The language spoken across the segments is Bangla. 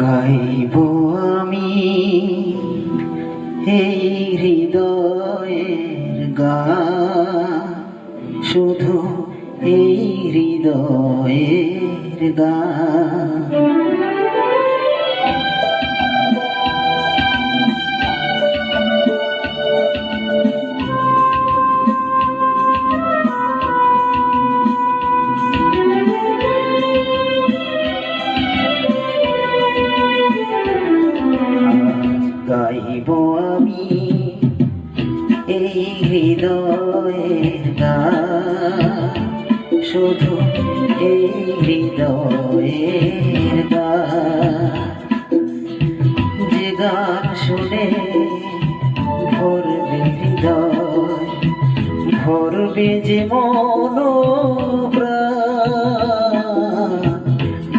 গাইব আমি এই হৃদয়ের গা। শুধু এই হৃদয়ের গা। শুধু এই হৃদয়ের যে গান শুনে ভরবে হৃদয়, ভরবে যে মন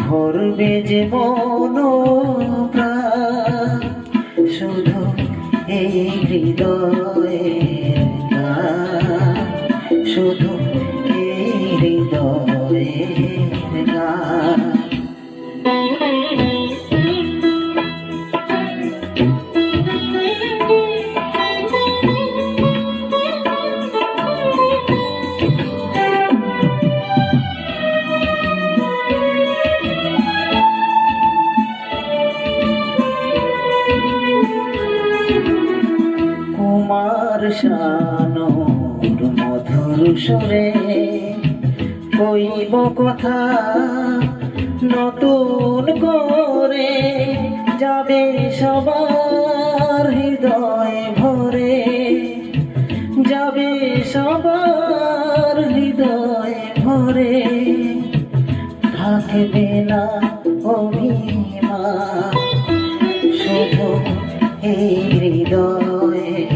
ভরবে যে মন শুধু এই হৃদয়ের কুমার শানুর মধুর সুরে কইব কথা নতুন করে যাবে সবার হৃদয় ভরে। যাবে সবার হৃদয় ভরে। থাকবে না অভিমান, শুধু এই হৃদয়ের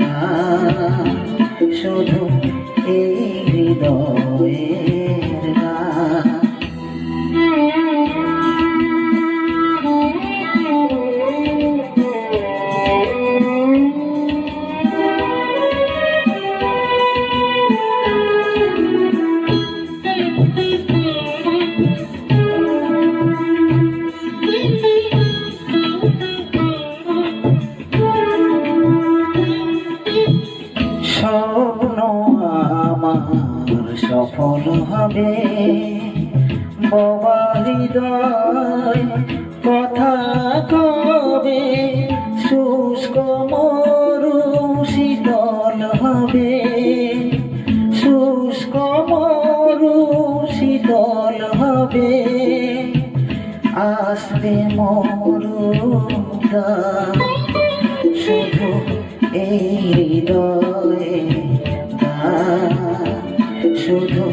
গান, শুধু এই সফল হবে বাবা হৃদয়, কথা কবে? শুষ্ক মরু শীতল হবে। শুষ্ক মরু শীতল হবে। আসবে মরুদা শুধু এই হৃদয়ে শুধু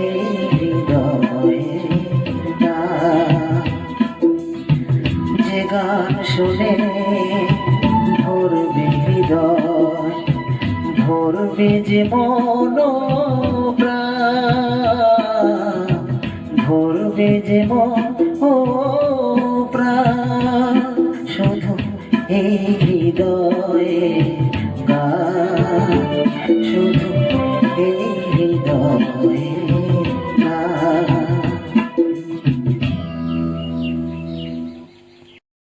এই হৃদয়ে যে গান শুনে ভরবে হৃদয় ভরবে যে মন ভরবে যে মন ও প্রাণ। শুধু এই হৃদয়ে গান, শুধু away.